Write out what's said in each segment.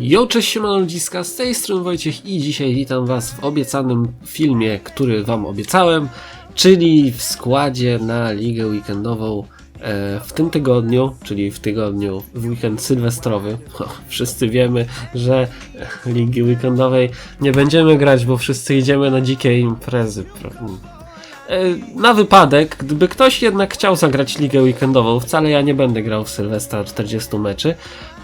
Jo, cześć siemano ludziska, z tej strony Wojciech i dzisiaj witam was w obiecanym filmie, który wam obiecałem, czyli w składzie na ligę weekendową e, w tym tygodniu, czyli w tygodniu, w weekend sylwestrowy. Wszyscy wiemy, że ligi weekendowej nie będziemy grać, bo wszyscy idziemy na dzikie imprezy. E, Na wypadek, gdyby ktoś jednak chciał zagrać ligę weekendową, wcale ja nie będę grał w Sylwestra 40 meczy,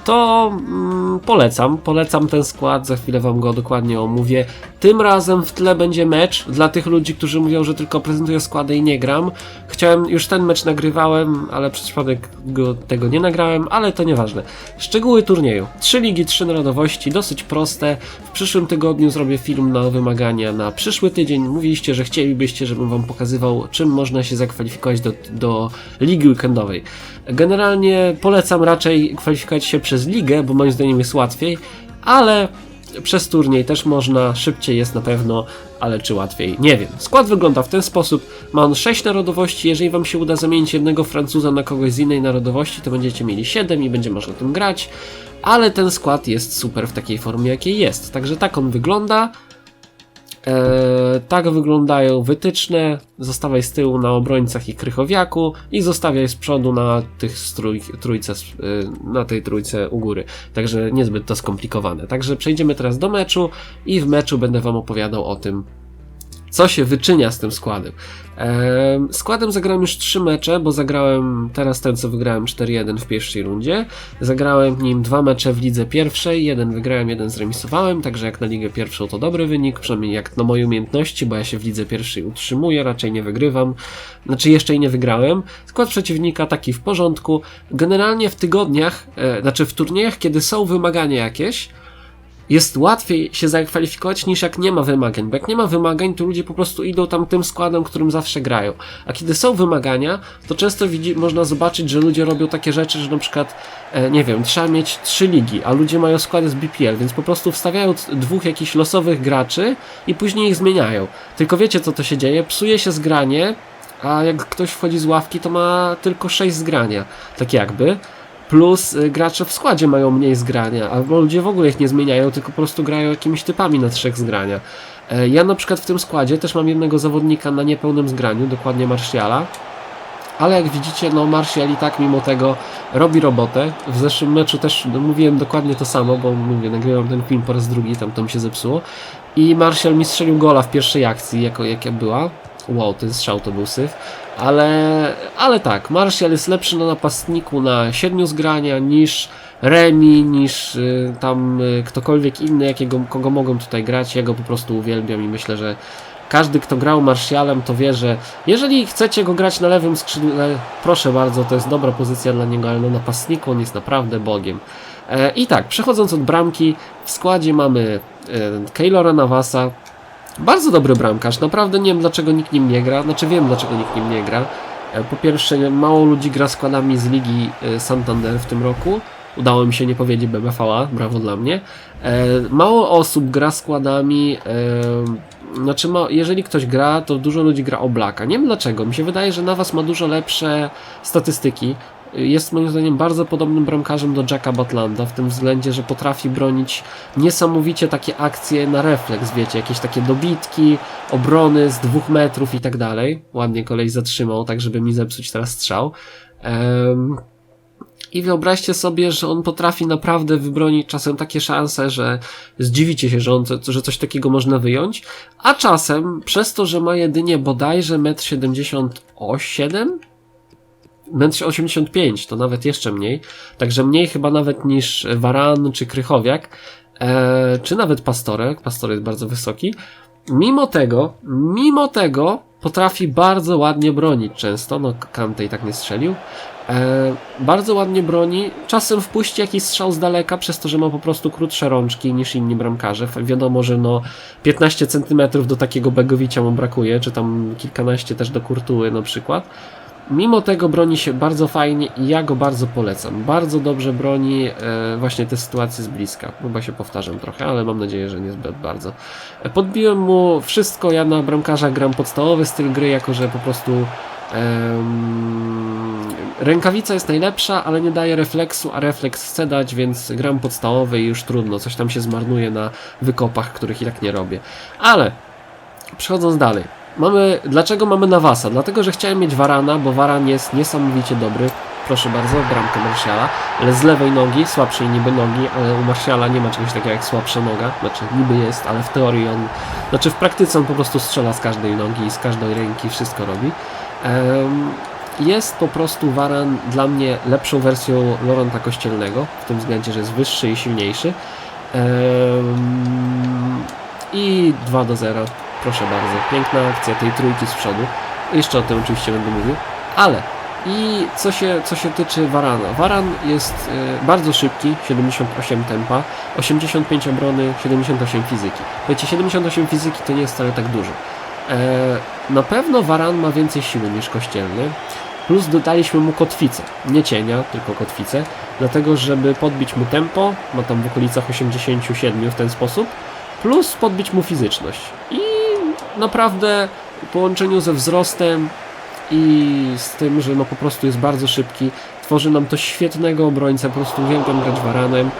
to mm, polecam, polecam ten skład, za chwilę wam go dokładnie omówię. Tym razem w tle będzie mecz dla tych ludzi, którzy mówią, że tylko prezentuję składy i nie gram. Chciałem, już ten mecz nagrywałem, ale przez przypadek go, tego nie nagrałem, ale to nieważne. Szczegóły turnieju. Trzy ligi, trzy narodowości, dosyć proste. W przyszłym tygodniu zrobię film na wymagania na przyszły tydzień. Mówiliście, że chcielibyście, żebym wam pokazywał, czym można się zakwalifikować do, do ligi weekendowej. Generalnie polecam raczej kwalifikować się przez ligę, bo moim zdaniem jest łatwiej, ale przez turniej też można, szybciej jest na pewno, ale czy łatwiej? Nie wiem. Skład wygląda w ten sposób. Ma on 6 narodowości. Jeżeli wam się uda zamienić jednego Francuza na kogoś z innej narodowości, to będziecie mieli 7 i będzie można tym grać. Ale ten skład jest super w takiej formie, jakiej jest. Także tak on wygląda. Eee, tak wyglądają wytyczne. Zostawiaj z tyłu na obrońcach i krychowiaku i zostawiaj z przodu na tych strój, trójce, y, na tej trójce u góry. Także niezbyt to skomplikowane. Także przejdziemy teraz do meczu i w meczu będę wam opowiadał o tym, co się wyczynia z tym składem. Składem zagrałem już trzy mecze, bo zagrałem teraz ten, co wygrałem 4-1 w pierwszej rundzie. Zagrałem nim dwa mecze w lidze pierwszej, jeden wygrałem, jeden zremisowałem, także jak na ligę pierwszą to dobry wynik, przynajmniej jak na moje umiejętności, bo ja się w lidze pierwszej utrzymuję, raczej nie wygrywam. Znaczy jeszcze i nie wygrałem. Skład przeciwnika taki w porządku. Generalnie w tygodniach, e, znaczy w turniejach, kiedy są wymagania jakieś, jest łatwiej się zakwalifikować niż jak nie ma wymagań, bo jak nie ma wymagań, to ludzie po prostu idą tam tym składem, którym zawsze grają. A kiedy są wymagania, to często widzi, można zobaczyć, że ludzie robią takie rzeczy, że na przykład, e, nie wiem, trzeba mieć trzy ligi, a ludzie mają składy z BPL, więc po prostu wstawiają dwóch jakichś losowych graczy i później ich zmieniają. Tylko wiecie, co to się dzieje? Psuje się zgranie, a jak ktoś wchodzi z ławki, to ma tylko 6 zgrania, tak jakby. Plus y, gracze w składzie mają mniej zgrania, albo ludzie w ogóle ich nie zmieniają, tylko po prostu grają jakimiś typami na trzech zgrania. E, Ja na przykład w tym składzie też mam jednego zawodnika na niepełnym zgraniu, dokładnie Marsjala. Ale jak widzicie, no Martial i tak mimo tego robi robotę. W zeszłym meczu też no, mówiłem dokładnie to samo, bo mówię, nagrywam ten film po raz drugi, tam to mi się zepsuło. I Martial mi strzelił gola w pierwszej akcji, jako, jaka była. Wow, ten strzał to był syf. Ale, ale tak, Martial jest lepszy na napastniku na siedmiu zgrania niż Remi, niż y, tam y, ktokolwiek inny, jakiego, kogo mogą tutaj grać. Ja go po prostu uwielbiam i myślę, że każdy, kto grał Martialem, to wie, że jeżeli chcecie go grać na lewym skrzydle, proszę bardzo, to jest dobra pozycja dla niego, ale na napastniku on jest naprawdę bogiem. E, I tak, przechodząc od bramki, w składzie mamy e, Keylora Navasa, bardzo dobry bramkarz, naprawdę nie wiem dlaczego nikt nim nie gra, znaczy wiem dlaczego nikt nim nie gra. E, Po pierwsze, mało ludzi gra składami z Ligi e, Santander w tym roku. Udało mi się nie powiedzieć BBVA, brawo dla mnie. E, Mało osób gra składami, znaczy jeżeli ktoś gra, to dużo ludzi gra Oblaka. Nie wiem dlaczego, mi się wydaje, że Navas ma dużo lepsze statystyki. Jest moim zdaniem bardzo podobnym bramkarzem do Jacka Butlanda w tym względzie, że potrafi bronić niesamowicie takie akcje na refleks, wiecie, jakieś takie dobitki, obrony z dwóch metrów i tak dalej. Ładnie kolej zatrzymał, tak żeby mi zepsuć teraz strzał. Em, I wyobraźcie sobie, że on potrafi naprawdę wybronić czasem takie szanse, że zdziwicie się, że, on, że coś takiego można wyjąć, a czasem przez to, że ma jedynie bodajże 1,78 m, 1,85 m, to nawet jeszcze mniej, także mniej chyba nawet niż Varan czy Krychowiak, e, czy nawet Pastorek, Pastorek jest bardzo wysoki, mimo tego, mimo tego potrafi bardzo ładnie bronić często, no Kante i tak nie strzelił, e, bardzo ładnie broni, czasem wpuści jakiś strzał z daleka, przez to, że ma po prostu krótsze rączki niż inni bramkarze, wiadomo, że no 15 cm do takiego Begowicia mu brakuje, czy tam kilkanaście też do Kurtuły na przykład, Mimo tego broni się bardzo fajnie i ja go bardzo polecam. Bardzo dobrze broni e, właśnie te sytuacje z bliska. Chyba się powtarzam trochę, ale mam nadzieję, że niezbyt bardzo. E, podbiłem mu wszystko. Ja na bramkarza gram podstawowy styl gry, jako że po prostu rękawica jest najlepsza, ale nie daje refleksu, a refleks chcę dać, więc gram podstawowy i już trudno, coś tam się zmarnuje na wykopach, których i tak nie robię. Ale przechodząc dalej. Mamy, dlaczego mamy Nawasa? Dlatego, że chciałem mieć Varana, bo Varan jest niesamowicie dobry. Proszę bardzo, bramkę Martiala, ale z lewej nogi, słabszej niby nogi, ale u Martiala nie ma czegoś takiego jak słabsza noga. Znaczy, niby jest, ale w teorii on, znaczy w praktyce on po prostu strzela z każdej nogi i z każdej ręki wszystko robi. Em, jest po prostu Varan dla mnie lepszą wersją Lorenta Kościelnego, w tym względzie, że jest wyższy i silniejszy. Em, I 2 do 0. Proszę bardzo. Piękna akcja tej trójki z przodu. Jeszcze o tym oczywiście będę mówił. Ale i co się, co się tyczy Varana. Varan jest e, bardzo szybki, 78 tempa, 85 obrony, 78 fizyki. Wiecie, 78 fizyki to nie jest wcale tak dużo. E, na pewno Varan ma więcej siły niż Kościelny. Plus dodaliśmy mu kotwicę, nie cienia, tylko kotwicę, dlatego żeby podbić mu tempo, ma tam w okolicach 87 w ten sposób, plus podbić mu fizyczność. I naprawdę w połączeniu ze wzrostem i z tym, że no po prostu jest bardzo szybki, tworzy nam to świetnego obrońcę, po prostu uwielbiam grać Varanem.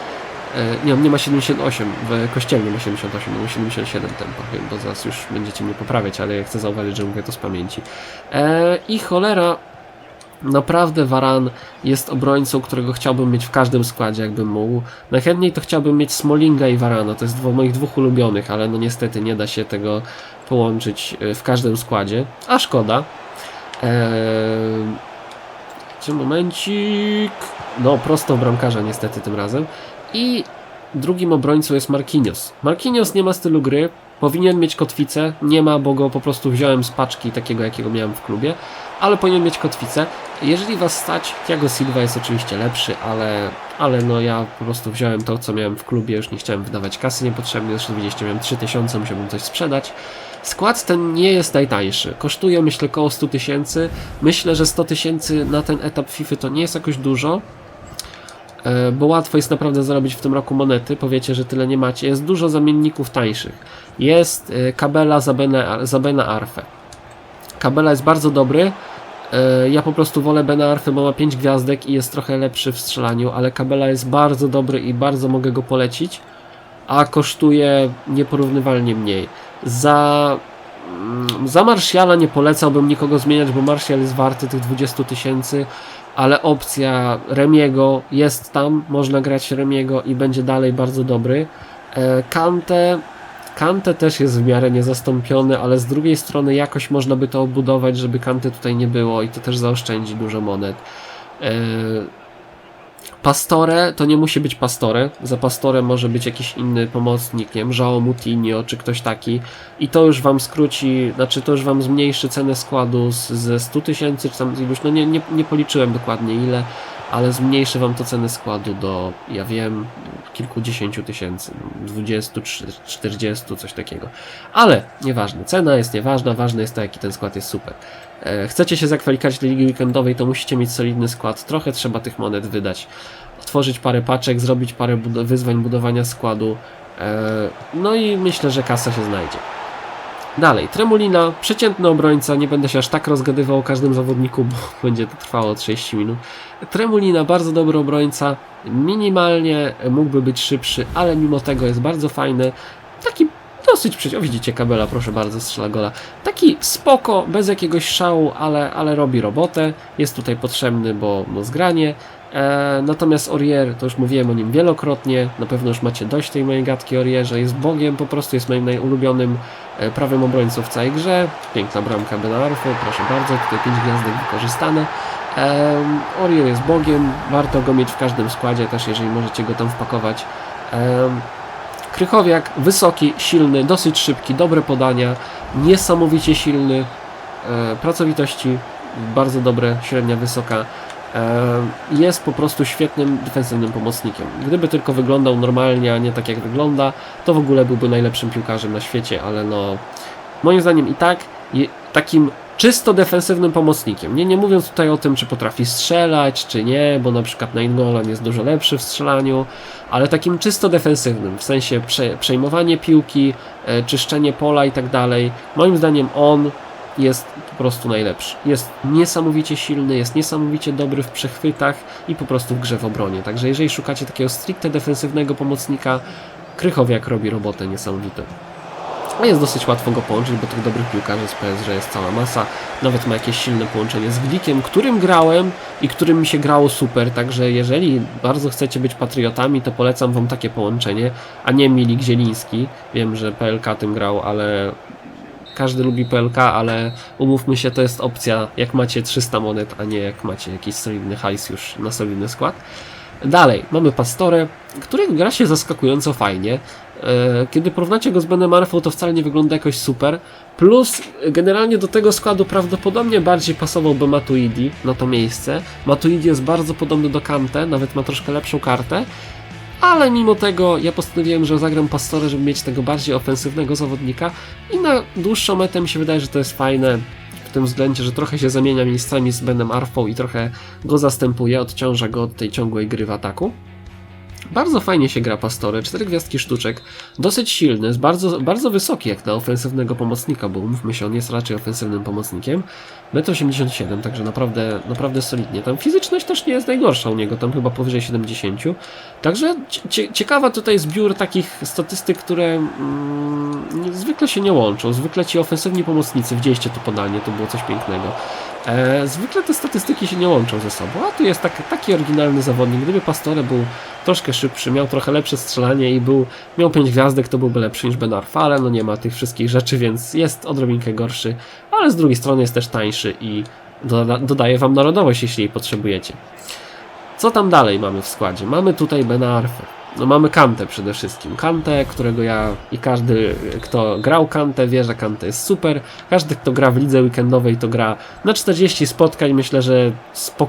E, Nie, on nie ma 78, w kościelnym ma 78, on ma 77 tempa, wiem, bo zaraz już będziecie mnie poprawiać, ale ja chcę zauważyć, że mówię to z pamięci. E, I cholera, naprawdę Varan jest obrońcą, którego chciałbym mieć w każdym składzie, jakbym mógł. Najchętniej to chciałbym mieć Smolinga i Varana, to jest moich dwóch ulubionych, ale no niestety nie da się tego połączyć e, w każdym składzie, a szkoda. Eee, czy momencik. No, prosto bramkarza niestety tym razem. I drugim obrońcą jest Marquinhos. Marquinhos nie ma stylu gry, powinien mieć kotwicę, nie ma, bo go po prostu wziąłem z paczki takiego, jakiego miałem w klubie, ale powinien mieć kotwicę. Jeżeli was stać, Thiago Silva jest oczywiście lepszy, ale, ale no ja po prostu wziąłem to, co miałem w klubie, już nie chciałem wydawać kasy niepotrzebnie, zresztą widzieliście, miałem 3000, musiałbym coś sprzedać. Skład ten nie jest najtańszy. Kosztuje myślę około 100 tysięcy. Myślę, że 100 tysięcy na ten etap FIFA to nie jest jakoś dużo. e, Bo łatwo jest naprawdę zarobić w tym roku monety. Powiecie, że tyle nie macie. Jest dużo zamienników tańszych. Jest e, Kabela za Bena, za Bena Arfę. Kabela jest bardzo dobry. E, Ja po prostu wolę Bena Arfę, bo ma 5 gwiazdek i jest trochę lepszy w strzelaniu, ale Kabela jest bardzo dobry i bardzo mogę go polecić, a kosztuje nieporównywalnie mniej. Za, mm, za Marsjala nie polecałbym nikogo zmieniać, bo Marsjal jest warty tych 20 tysięcy, ale opcja Remiego jest tam, można grać Remiego i będzie dalej bardzo dobry. E, Kante, Kante też jest w miarę niezastąpiony, ale z drugiej strony jakoś można by to obudować, żeby Kante tutaj nie było i to też zaoszczędzi dużo monet. E, Pastore to nie musi być Pastore. Za Pastorem może być jakiś inny pomocnik, nie wiem, João czy ktoś taki. I to już wam skróci, znaczy to już wam zmniejszy cenę składu z, ze 100 tysięcy, czy tam iluś, no nie, nie, nie policzyłem dokładnie ile, ale zmniejszy wam to cenę składu do, ja wiem, kilkudziesięciu tysięcy, 20, 40, coś takiego. Ale nieważne, cena jest nieważna, ważne jest to, jaki ten skład jest super. E, Chcecie się zakwalifikować do ligi weekendowej, to musicie mieć solidny skład. Trochę trzeba tych monet wydać. Otworzyć parę paczek, zrobić parę bud wyzwań budowania składu. E, No i myślę, że kasa się znajdzie. Dalej, Tremulina, przeciętny obrońca, nie będę się aż tak rozgadywał o każdym zawodniku, bo będzie to trwało 30 minut. Tremulina, bardzo dobry obrońca, minimalnie mógłby być szybszy, ale mimo tego jest bardzo fajny. Taki dosyć przecież, o widzicie Kabela, proszę bardzo, strzela gola. Taki spoko, bez jakiegoś szału, ale, ale robi robotę, jest tutaj potrzebny, bo no zgranie. E, natomiast Aurier, to już mówiłem o nim wielokrotnie, na pewno już macie dość tej mojej gadki o Aurierze, jest bogiem, po prostu jest moim najulubionym e, prawym obrońcą w całej grze. Piękna bramka Benarfy, proszę bardzo, tutaj 5 gwiazdek wykorzystane. Um, Aurier jest bogiem, warto go mieć w każdym składzie, też jeżeli możecie go tam wpakować. Em, Krychowiak, wysoki, silny, dosyć szybki, dobre podania, niesamowicie silny, e, pracowitości bardzo dobre, średnia, wysoka. E, jest po prostu świetnym defensywnym pomocnikiem. Gdyby tylko wyglądał normalnie, a nie tak jak wygląda, to w ogóle byłby najlepszym piłkarzem na świecie, ale no moim zdaniem i tak takim czysto defensywnym pomocnikiem. Nie, nie mówiąc tutaj o tym, czy potrafi strzelać, czy nie, bo na przykład Nainggolan jest dużo lepszy w strzelaniu, ale takim czysto defensywnym, w sensie prze, przejmowanie piłki, e, czyszczenie pola i tak dalej. Moim zdaniem on jest po prostu najlepszy. Jest niesamowicie silny, jest niesamowicie dobry w przechwytach i po prostu w grze w obronie. Także jeżeli szukacie takiego stricte defensywnego pomocnika, Krychowiak robi robotę niesamowitą. Jest dosyć łatwo go połączyć, bo tych dobrych piłkarzy z PSG jest cała masa. Nawet ma jakieś silne połączenie z Glikiem, którym grałem i którym mi się grało super. Także jeżeli bardzo chcecie być patriotami, to polecam wam takie połączenie, a nie Milik Zieliński. Wiem, że PLK tym grał, ale każdy lubi PLK, ale umówmy się, to jest opcja, jak macie 300 monet, a nie jak macie jakiś solidny hajs już na solidny skład. Dalej, mamy Pastore, który gra się zaskakująco fajnie. E, Kiedy porównacie go z Benem Arfą, to wcale nie wygląda jakoś super. Plus, generalnie do tego składu prawdopodobnie bardziej pasowałby Matuidi na to miejsce. Matuidi jest bardzo podobny do Kante, nawet ma troszkę lepszą kartę. Ale mimo tego ja postanowiłem, że zagram Pastore, żeby mieć tego bardziej ofensywnego zawodnika i na dłuższą metę mi się wydaje, że to jest fajne w tym względzie, że trochę się zamienia miejscami z Benem Arfą i trochę go zastępuje, odciąża go od tej ciągłej gry w ataku. Bardzo fajnie się gra Pastore, 4 gwiazdki sztuczek, dosyć silny, jest bardzo, bardzo wysoki jak na ofensywnego pomocnika, bo umówmy się, on jest raczej ofensywnym pomocnikiem. 1,87 m, także naprawdę, naprawdę solidnie. Tam fizyczność też nie jest najgorsza u niego, tam chyba powyżej 70. Także cie, ciekawa tutaj zbiór takich statystyk, które mm, zwykle się nie łączą. Zwykle ci ofensywni pomocnicy, widzieliście to podanie, to było coś pięknego. E, zwykle te statystyki się nie łączą ze sobą, a tu jest tak, taki oryginalny zawodnik. Gdyby Pastore był troszkę szybszy, miał trochę lepsze strzelanie i był, miał 5 gwiazdek, to byłby lepszy niż Ben Arfa, ale no nie ma tych wszystkich rzeczy, więc jest odrobinkę gorszy, ale z drugiej strony jest też tańszy i doda, dodaje wam narodowość, jeśli jej potrzebujecie. Co tam dalej mamy w składzie? Mamy tutaj Bena Arfę. No mamy Kantę przede wszystkim. Kantę, którego ja i każdy, kto grał Kantę, wie, że Kantę jest super. Każdy, kto gra w lidze weekendowej, to gra na 40 spotkań. Myślę, że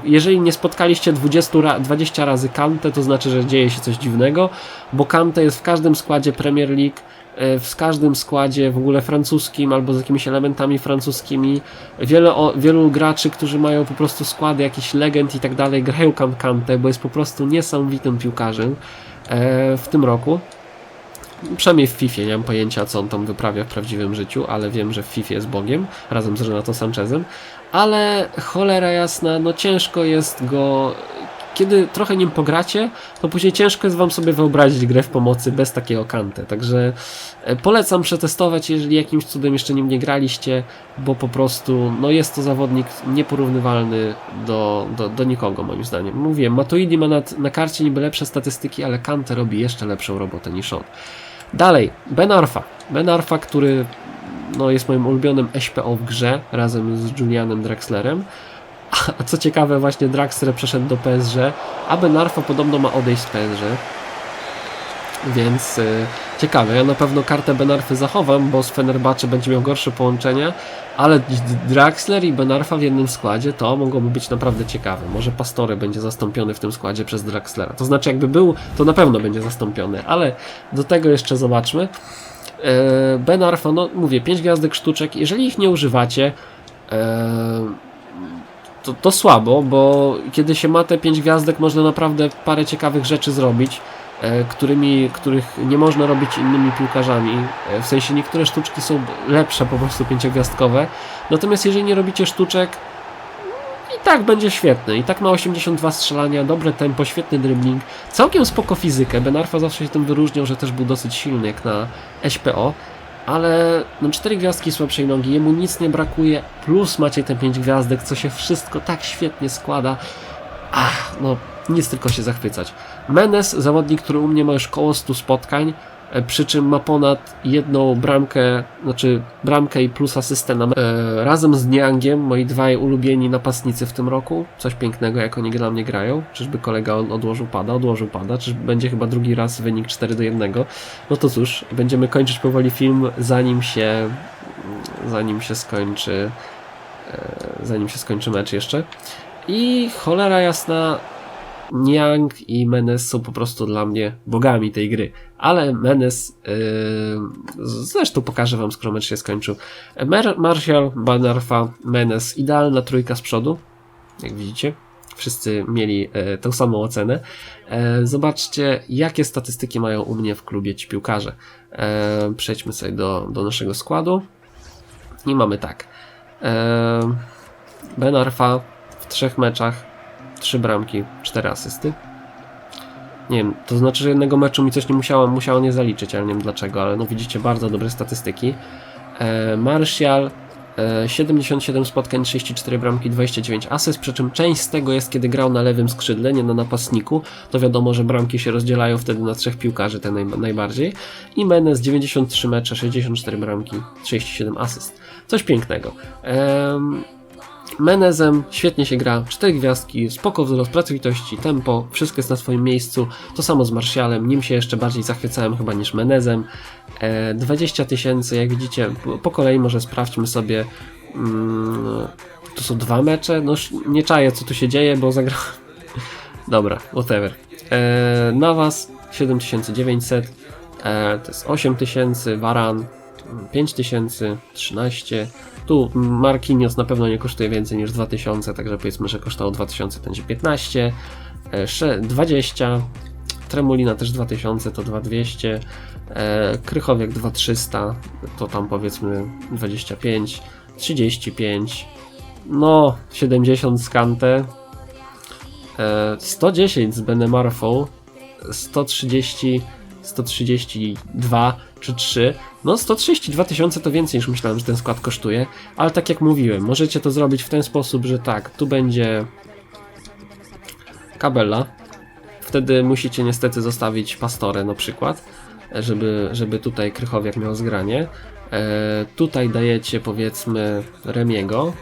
jeżeli nie spotkaliście 20, ra... 20 razy Kantę, to znaczy, że dzieje się coś dziwnego, bo Kantę jest w każdym składzie Premier League e, w każdym składzie w ogóle francuskim albo z jakimiś elementami francuskimi. Wiele, o, wielu graczy, którzy mają po prostu składy jakichś legend i tak dalej, grają Kam Kante, bo jest po prostu niesamowitym piłkarzem w tym roku. Przynajmniej w FIFA, nie mam pojęcia co on tam wyprawia w prawdziwym życiu, ale wiem, że w FIFA jest Bogiem, razem z Renato Sanchezem. Ale cholera jasna, no ciężko jest go kiedy trochę nim pogracie, to później ciężko jest wam sobie wyobrazić grę w pomocy bez takiego kantę. Także e, polecam przetestować, jeżeli jakimś cudem jeszcze nim nie graliście, bo po prostu no jest to zawodnik nieporównywalny do, do, do nikogo moim zdaniem. Mówię, Matuidi ma na, na karcie niby lepsze statystyki, ale Kante robi jeszcze lepszą robotę niż on. Dalej, Ben Arfa. Ben Arfa, który no, jest moim ulubionym SPO w grze razem z Julianem Drexlerem. A co ciekawe, właśnie Draxler przeszedł do PSG, a Ben Arfa podobno ma odejść z PSG. Więc y, ciekawe, ja na pewno kartę Ben Arfy zachowam, bo z Fenerbahce będzie miał gorsze połączenie, ale Draxler i Ben Arfa w jednym składzie to mogłoby być naprawdę ciekawe. Może Pastore będzie zastąpiony w tym składzie przez Draxlera. To znaczy, jakby był, to na pewno będzie zastąpiony, ale do tego jeszcze zobaczmy. E, Ben Arfa, no mówię, 5 gwiazdek sztuczek, jeżeli ich nie używacie, e, to, to słabo, bo kiedy się ma te 5 gwiazdek, można naprawdę parę ciekawych rzeczy zrobić, e, którymi, których nie można robić innymi piłkarzami. E, w sensie niektóre sztuczki są lepsze, po prostu pięciogwiazdkowe. Natomiast jeżeli nie robicie sztuczek, i tak będzie świetny. I tak ma 82 strzelania, dobre tempo, świetny dribbling, całkiem spoko fizykę. Ben Arfa zawsze się tym wyróżniał, że też był dosyć silny jak na SPO. Ale no 4 gwiazdki słabszej nogi, jemu nic nie brakuje, plus macie te 5 gwiazdek, co się wszystko tak świetnie składa. Ach, no nic tylko się zachwycać. Menes, zawodnik, który u mnie ma już koło 100 spotkań, przy czym ma ponad jedną bramkę, znaczy bramkę i plus asystę na e, razem z Niangiem, moi dwaj ulubieni napastnicy w tym roku. Coś pięknego, jak oni dla mnie grają. Czyżby kolega odłożył pada, odłożył pada, czyż będzie chyba drugi raz wynik 4 do 1. No to cóż, będziemy kończyć powoli film, zanim się zanim się skończy e, zanim się skończy mecz jeszcze. I cholera jasna, Niang i Menes są po prostu dla mnie bogami tej gry. Ale Menes, yy, zresztą pokażę wam, skoro mecz się skończył. Mer Martial, Banarfa, Menes, idealna trójka z przodu, jak widzicie. Wszyscy mieli e, tą samą ocenę. E, zobaczcie, jakie statystyki mają u mnie w klubie ci piłkarze. E, przejdźmy sobie do, do naszego składu. I mamy tak. E, ben Arfa w trzech meczach, trzy bramki, cztery asysty. Nie wiem, to znaczy, że jednego meczu mi coś nie musiało, musiało nie zaliczyć, ale nie wiem dlaczego, ale no widzicie bardzo dobre statystyki. E, Martial e, 77 spotkań, 34 bramki, 29 asyst, przy czym część z tego jest kiedy grał na lewym skrzydle, nie na napastniku, to wiadomo, że bramki się rozdzielają wtedy na trzech piłkarzy, te naj, najbardziej. I Menez 93 mecze, 64 bramki, 37 asyst. Coś pięknego. Em, Menezem świetnie się gra, 4 gwiazdki, spoko wzrost pracowitości, tempo, wszystko jest na swoim miejscu. To samo z Martialem, nim się jeszcze bardziej zachwycałem chyba niż Menezem. E, 20 tysięcy, jak widzicie, po- kolei może sprawdźmy sobie. Mm, tu są dwa mecze, no nie czaję co tu się dzieje, bo zagrałem. Dobra, whatever. E, Navas 7900, e, to jest 8000, Varan 5000, 13. Tu Marquinhos na pewno nie kosztuje więcej niż 2000, także powiedzmy, że kosztowało 2000, będzie 15, e, sze- 20, Tremolina też 2000, to 2200, e, Krychowiak 2300, to tam powiedzmy 25, 35, no 70 z Kante, e, 110 z Benemarfą, 130, 132 czy 3. No 132 tysiące to więcej niż myślałem, że ten skład kosztuje, ale tak jak mówiłem, możecie to zrobić w ten sposób, że tak, tu będzie Kabela, wtedy musicie niestety zostawić Pastorę na przykład, żeby, żeby tutaj Krychowiak miał zgranie. E, tutaj dajecie powiedzmy Remiego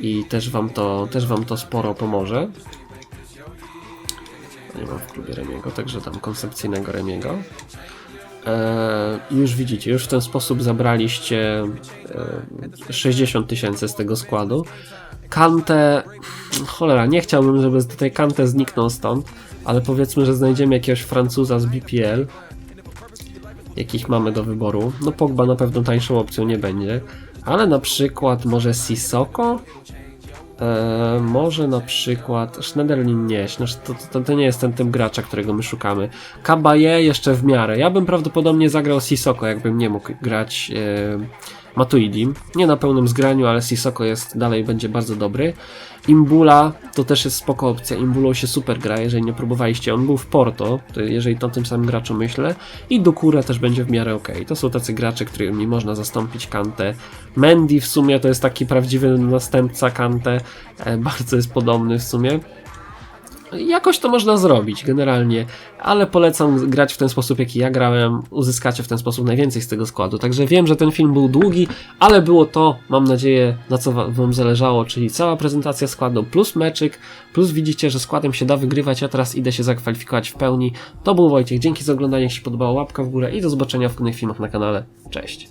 i też wam to, też wam to sporo pomoże. Nie mam w klubie Remiego, także tam koncepcyjnego Remiego. E, i już widzicie, już w ten sposób zabraliście e, 60 tysięcy z tego składu. Kantę, cholera, nie chciałbym, żeby tutaj Kantę zniknął stąd, ale powiedzmy, że znajdziemy jakiegoś Francuza z BPL, jakich mamy do wyboru. No Pogba na pewno tańszą opcją nie będzie, ale na przykład może Sissoko? E, może na przykład Schneiderlin nie, to, to, to nie jest ten typ gracza, którego my szukamy. Kabaye jeszcze w miarę. Ja bym prawdopodobnie zagrał Sissoko, jakbym nie mógł grać e, Matuidim. Nie na pełnym zgraniu, ale Sissoko jest dalej będzie bardzo dobry. Imbula to też jest spoko opcja. Imbulą się super gra, jeżeli nie próbowaliście. On był w Porto, to jeżeli o tym samym graczu myślę. I Dukura też będzie w miarę ok. To są tacy gracze, którymi można zastąpić Kantę. Mendy w sumie to jest taki prawdziwy następca Kantę. E, bardzo jest podobny w sumie. Jakoś to można zrobić generalnie, ale polecam grać w ten sposób, jaki ja grałem. Uzyskacie w ten sposób najwięcej z tego składu. Także wiem, że ten film był długi, ale było to, mam nadzieję, na co wa- Wam zależało, czyli cała prezentacja składu plus meczyk, plus widzicie, że składem się da wygrywać. Ja teraz idę się zakwalifikować w pełni. To był Wojciech, dzięki za oglądanie, jeśli podobało, łapka w górę i do zobaczenia w kolejnych filmach na kanale. Cześć!